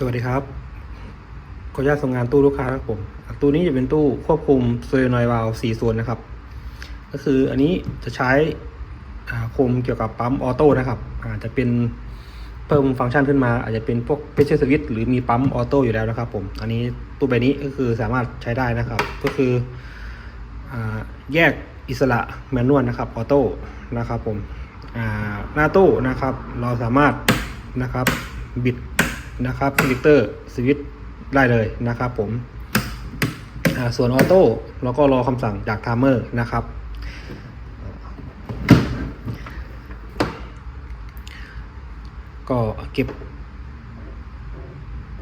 สวัสดีครับ ขออนุญาตส่งงานตู้ลูกค้าครับผม ตู้นี้จะเป็นตู้ควบคุมโซลนอยวาลสี่ส่วนนะครับ ก็คืออันนี้จะใช้อ่าคุมเกี่ยวกับปั๊มออโต้นะครับอาจจะเป็นเพิ่มฟังก์ชันขึ้นมา อาจจะเป็นพวกเพชเชอร์สวิตหรือมีปั๊มออโต้อยู่แล้วนะครับ ผม อันนี้ตู้ใบนี้ก็คือสามารถใช้ได้นะครับ ก็คืออแยกอิสระแมนนวลนะครับออโต้นะครับผมหน้าตู้นะครับ เราสามารถนะครับบิด นะครับซิลิเตอร์สวิตได้เลยนะครับผมส่วนออโต้เราก็รอคำสั่งจากไทม์เมอร์นะครับก็เก็บ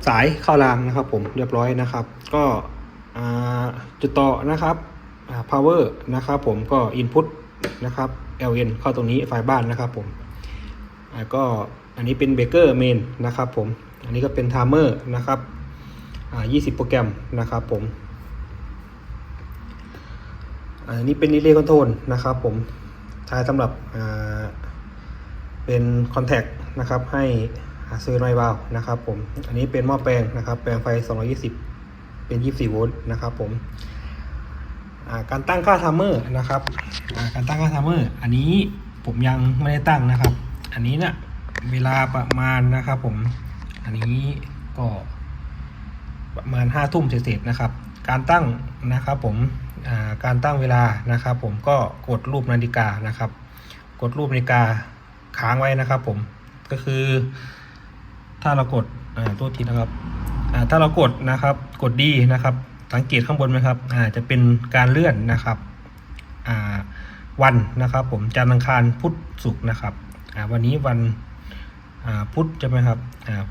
สายเข้ารางนะครับผมเรียบร้อยนะครับ ก็จุดต่อนะครับ power นะครับผมก็ input นะครับ LN เข้าตรงนี้ไฟบ้านนะครับผมก็อันนี้เป็นเบเกอร์เมนนะครับผม อันนี้ก็เป็น timer นะครับอ่า20โปรแกรมนะครับผม อันนี้เป็น relay control นะครับผม ใช้สำหรับเป็นคอนแทคนะครับให้ซื้อไรวาลนะครับผม อันนี้เป็นหม้อแปลงนะครับ แปลงไฟ 220 เป็น 24 โวลต์นะครับผมการตั้งค่าทัมเมอร์นะครับการตั้งค่าทัมเมอร์อันนี้ผมยังไม่ได้ตั้งนะครับ อันนี้เนะ่ยเวลาประมาณนะครับผม อันนี้ก็ประมาณ5ทุ่มเศษๆนะครับ การตั้งนะครับผมการตั้งเวลานะครับ ผมก็กดรูปนาฬิกานะครับ กดรูปนาฬิกาค้างไว้นะครับ ผมก็คือ ถ้าเรากดตัวทีนะครับถ้าเรากดนะครับกดดีนะครับ สังเกตข้างบนไหมครับจะเป็นการเลื่อนนะครับวันนะครับ ผมจันทร์อังคารพุธศุกร์นะครับวันนี้วัน พุธใช่ไหมครับ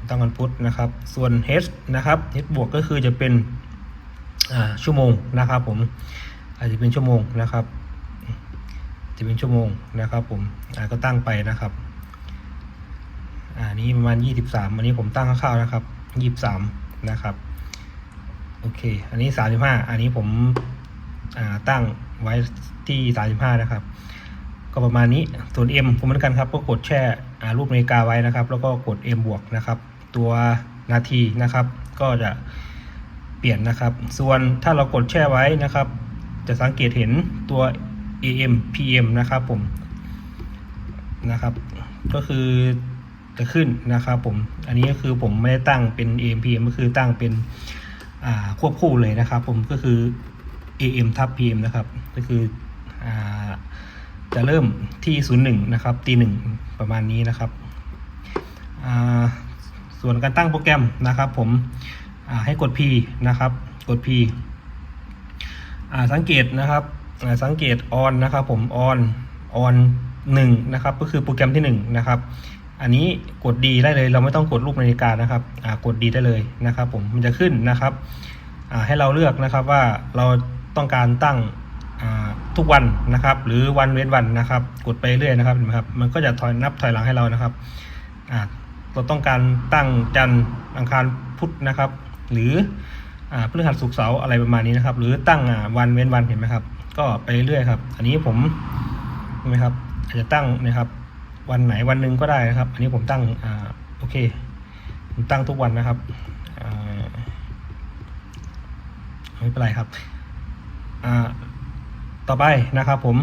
ตั้งวันพุธนะครับ ส่วน h นะครับ h บวกก็คือจะเป็นชั่วโมงนะครับ ผม อาจจะเป็นชั่วโมงนะครับ จะเป็นชั่วโมงนะครับ ผมก็ตั้งไปนะครับอ่านี้ประมาณยี่สิบสามอันนี้ผมตั้งคร่าวๆนะครับยี่สิบสามนะครับ โอเค อันนี้สามสิบห้าอันนี้ผมตั้งไว้ที่สามสิบห้านะครับ ก็ประมาณนี้ส่วน M ผมเหมือนกันครับก็กดแช่รูปนาฬิกาไว้นะครับ แล้วก็กด M บวกนะครับ ตัวนาทีนะครับ ก็จะเปลี่ยนนะครับ ส่วนถ้าเรากดแช่ไว้นะครับ จะสังเกตเห็นตัว AM PM นะครับผมนะครับ ก็คือจะขึ้นนะครับผมอันนี้ก็คือผมไม่ได้ตั้งเป็น AM PM ก็คือตั้งเป็นควบคู่เลยนะครับ ผมก็คือ AM ทับ PM นะครับ ก็คืออ จะเริ่มที่01นะครับตีหนึ่งประมาณนี้นะครับส่วนการตั้งโปรแกรมนะครับ ผมให้กด P นะครับ กด P สังเกตนะครับสังเกต on นะครับ ผม on on หนึ่งนะครับ ก็คือโปรแกรมที่หนึ่งนะครับ อันนี้กดดีได้เลย เราไม่ต้องกดรูปนาฬิกานะครับกดดีได้เลยนะครับ ผมมันจะขึ้นนะครับให้เราเลือกนะครับว่าเราต้องการตั้ง ทุกวันนะครับ หรือวันเว้นวันนะครับ กดไปเรื่อยนะครับเห็นไหมครับ มันก็จะถอยนับถอยหลังให้เรานะครับเราต้องการตั้งจันทร์อังคารพุธนะครับ หรือพฤหัสศุกร์เสาร์อะไรประมาณนี้นะครับ หรือตั้งวันเว้นวันเห็นไหมครับ ก็ไปเรื่อยครับ อันนี้ผมเห็นไหมครับอาจจะตั้งนะครับ วันไหนวันหนึ่งก็ได้นะครับ อันนี้ผมตั้งอโอเคผมตั้งทุกวันนะครับไม่เป็นไรครับ ต่อไปนะครับผม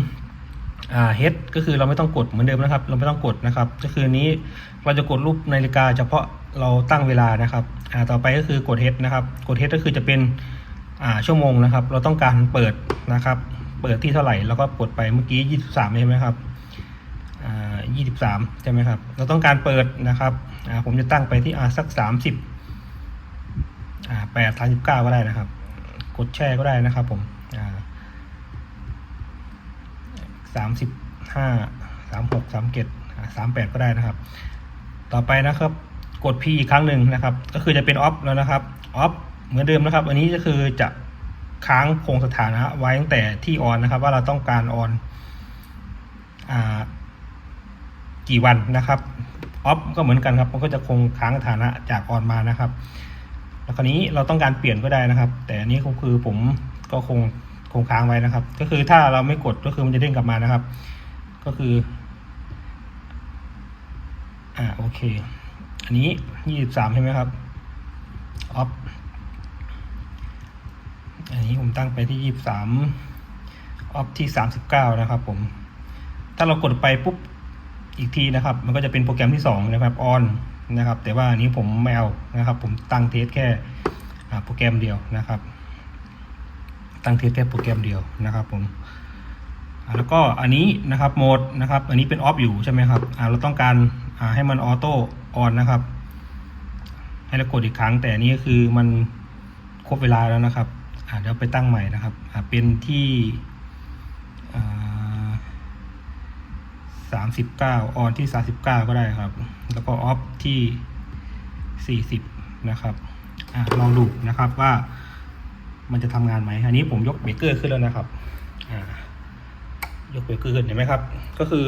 อ่า head ก็คือเราไม่ต้องกดเหมือนเดิมนะครับ เราไม่ต้องกดนะครับ ก็คือนี้เราจะกดรูปนาฬิกาเฉพาะเราตั้งเวลานะครับอ่าต่อไปก็คือกด head นะครับกด head ก็คือจะเป็นอ่าชั่วโมงนะครับ เราต้องการเปิดนะครับ เปิดที่เท่าไหร่แล้วก็กดไปเมื่อกี้ 23 ใช่ไหมครับอ่า23ใช่ไหมครับ เราต้องการเปิดนะครับอ่าผมจะตั้งไปที่อ่าสัก30อ่า8 39ก็ได้นะครับ กดแช่ก็ได้นะครับผมอ่า สามสิบห้าสามหกสามเจ็ดสามแปดก็ได้นะครับ ต่อไปนะครับกด P อีกครั้งหนึ่งนะครับ ก็คือจะเป็น off แล้วนะครับ off เหมือนเดิมนะครับ อันนี้ก็คือจะค้างคงสถานะไว้ตั้งแต่ที่ on นนะครับ ว่าเราต้องการ on อ่ากี่วันนะครับ off ก็เหมือนกันครับ มันก็จะคงค้างสถานะจาก on มานะครับ แล้วคราวนี้เราต้องการเปลี่ยนก็ได้นะครับ แต่อันนี้ก็คือผมก็คง คงค้างไว้นะครับ ก็คือถ้าเราไม่กดก็คือมันจะเด้งกลับมานะครับ ก็คือ อ่าโอเค อันนี้ยี่สิบสามใช่ไหมครับออฟอันนี้ผมตั้งไปที่ยี่สามออฟที่สามสิบเก้านะครับ ผม ถ้าเรากดไปปุ๊บอีกทีนะครับ มันก็จะเป็นโปรแกรมที่สองนะครับออนนะครับ แต่ว่าอันนี้ผมไม่เอานะครับ ผมตั้งเทสแค่โปรแกรมเดียวนะครับ ตั้งเทสแค่โปรแกรมเดียวนะครับผมแล้วก็อันนี้นะครับโหมดนะครับ อันนี้เป็นออฟอยู่ใช่ไหมครับเราต้องการาให้มันออโต้ออนนะครับ ให้เรากดอีกครั้ง แต่อันนี้ก็คือมันครบเวลาแล้วนะครับเดี๋ยวไปตั้งใหม่นะครับเป็นที่สามสิบเก้าออนที่สาสิบเก้าก็ได้ครับ แล้วก็ออฟที่สี่สิบนะครับอ่าลองดูนะครับว่า มันจะทำงานไหมอันนี้ผมยกเบรกเกอร์ขึ้นแล้วนะครับยกเบรกเกอร์ขึ้นเห็นไหมครับ ก็คือ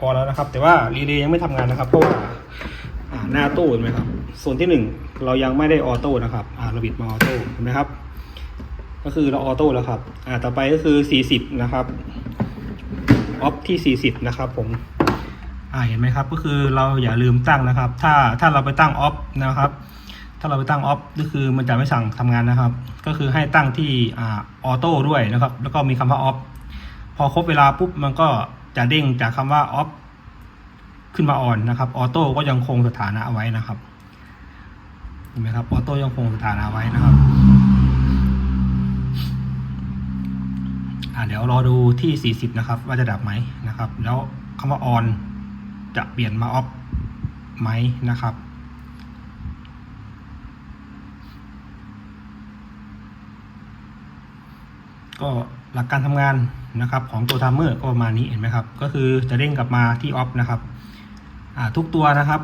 ออแล้วนะครับ แต่ว่ารีเลย์ยังไม่ทำงานนะครับเพราะว่าหน้าตู้เห็นไหมครับส่วนที่หนึ่งเรายังไม่ได้ออโต้นะครับอ่าเราบิดมาออโต้เห็นไหมครับ ก็คือเราออโต้แล้วครับอ่าต่อไปก็คือสี่สิบนะครับออฟที่ 40 นะครับผมอ่าเห็นไหมครับก็คือเราอย่าลืมตั้งนะครับ ถ้าถ้าเราไปตั้งออฟนะครับ ถ้าเราไปตั้งออฟก็คือมันจะไม่สั่งทำงานนะครับ ก็คือให้ตั้งที่อ่าออโต้ด้วยนะครับ แล้วก็มีคำว่าออฟพอครบเวลาปุ๊บมันก็จะเด้งจากคำว่าออฟขึ้นมาออนนะครับออโต้ก็ยังคงสถานะไว้นะครับเห็นไหมครับออโต้ยังคงสถานะไว้นะครับอ่าเดี๋ยวรอดูที่ 40 นะครับ ว่าจะดับไหมนะครับ แล้วคำว่า on จะเปลี่ยนมา off ไหมนะครับ ก็หลักการทำงานนะครับของตัวทัมเมอร์ก็ประมาณนี้เห็นไหมครับ ก็คือจะเด้งกลับมาที่ off นะครับทุกตัวนะครับ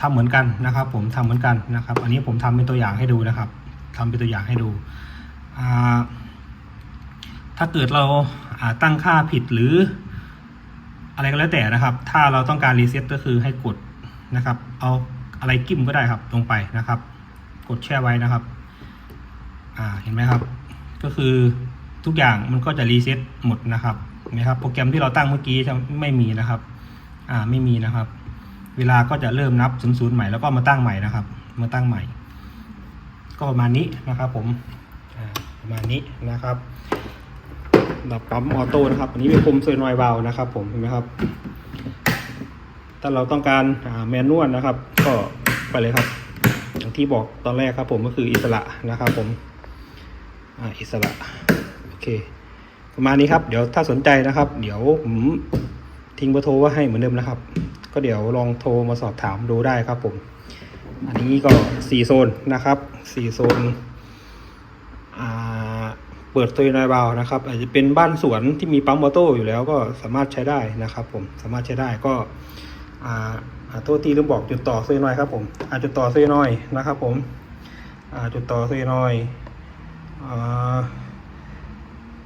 ทำเหมือนกันนะครับ ผมทำเหมือนกันนะครับ อันนี้ผมทำเป็นตัวอย่างให้ดูนะครับทำเป็นตัวอย่างให้ดูถ้าเกิดเราาตั้งค่าผิดหรือ อะไรก็แล้วแต่นะครับ ถ้าเราต้องการรีเซ็ตก็คือให้กดนะครับ เอาอะไรกิ้มก็ได้ครับลงไปนะครับ กดแช่ไว้นะครับ อ่าเห็นไหมครับ ก็คือ ทุกอย่างมันก็จะรีเซ็ตหมดนะครับเห็นไหมครับ โปรแกรมที่เราตั้งเมื่อกี้จะไม่มีนะครับ อ่าไม่มีนะครับ เวลาก็จะเริ่มนับศูนย์ศูนย์ใหม่แล้วก็มาตั้งใหม่นะครับ มาตั้งใหม่ ก็ประมาณนี้นะครับผมประมาณนี้นะครับดับปั๊มออโต้นะครับอันนี้เป็นคมโซนอยวานะครับผมเห็นไหมครับ ถ้าเราต้องการแมนนวลนะครับ ก็ไปเลยครับ อย่างที่บอกตอนแรกครับผมก็คืออิสระนะครับผมออิสระ ประมาณนี้ครับ เดี๋ยวถ้าสนใจนะครับ เดี๋ยวผมทิ้งเบอร์โทรไว้ให้เหมือนเดิมนะครับ ก็เดี๋ยวลองโทรมาสอบถามดูได้ครับ ผม อันนี้ก็สี่โซนนะครับสี่โซนเปิดตัวในบาวนะครับ อาจจะเป็นบ้านสวนที่มีปั๊มออโต้อยู่แล้วก็สามารถใช้ได้นะครับ ผมสามารถใช้ได้ก็อ่าอ่าโทษทีลืมบอกจุดต่อเซนอยครับผมอาจุดต่อเซนอยนะครับ ผมอ่าจุดต่อเซนอยอ่า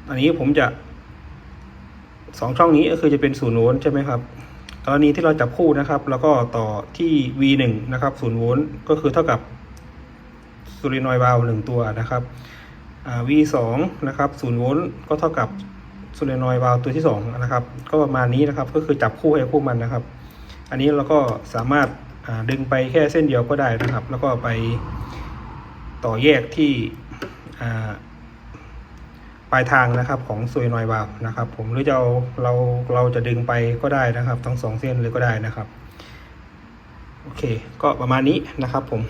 อันนี้ผมจะสองช่องนี้ก็คือจะเป็นศูนย์โวลต์ใช่ไหมครับกรณีที่เราจับคู่นะครับ แล้วก็ต่อที่ V1 นะครับศูนย์โวลต์ก็คือเท่ากับซูรินอยบาวหนึ่งตัวนะครับ V2 นะครับ0โวลต์ก็เท่ากับโซเลนอยด์วาล์วตัวที่2นะครับ ก็ประมาณนี้นะครับ ก็คือจับคู่ให้คู่มันนะครับ อันนี้เราก็สามารถดึงไปแค่เส้นเดียวก็ได้นะครับ แล้วก็ไปต่อแยกที่ ปลายทางนะครับของซเลนอยวาลนะครับ ผมหรือจะเอาเราเราจะดึงไปก็ได้นะครับ ทั้งสองเส้นเลยก็ได้นะครับ โอเค ก็ประมาณนี้นะครับผม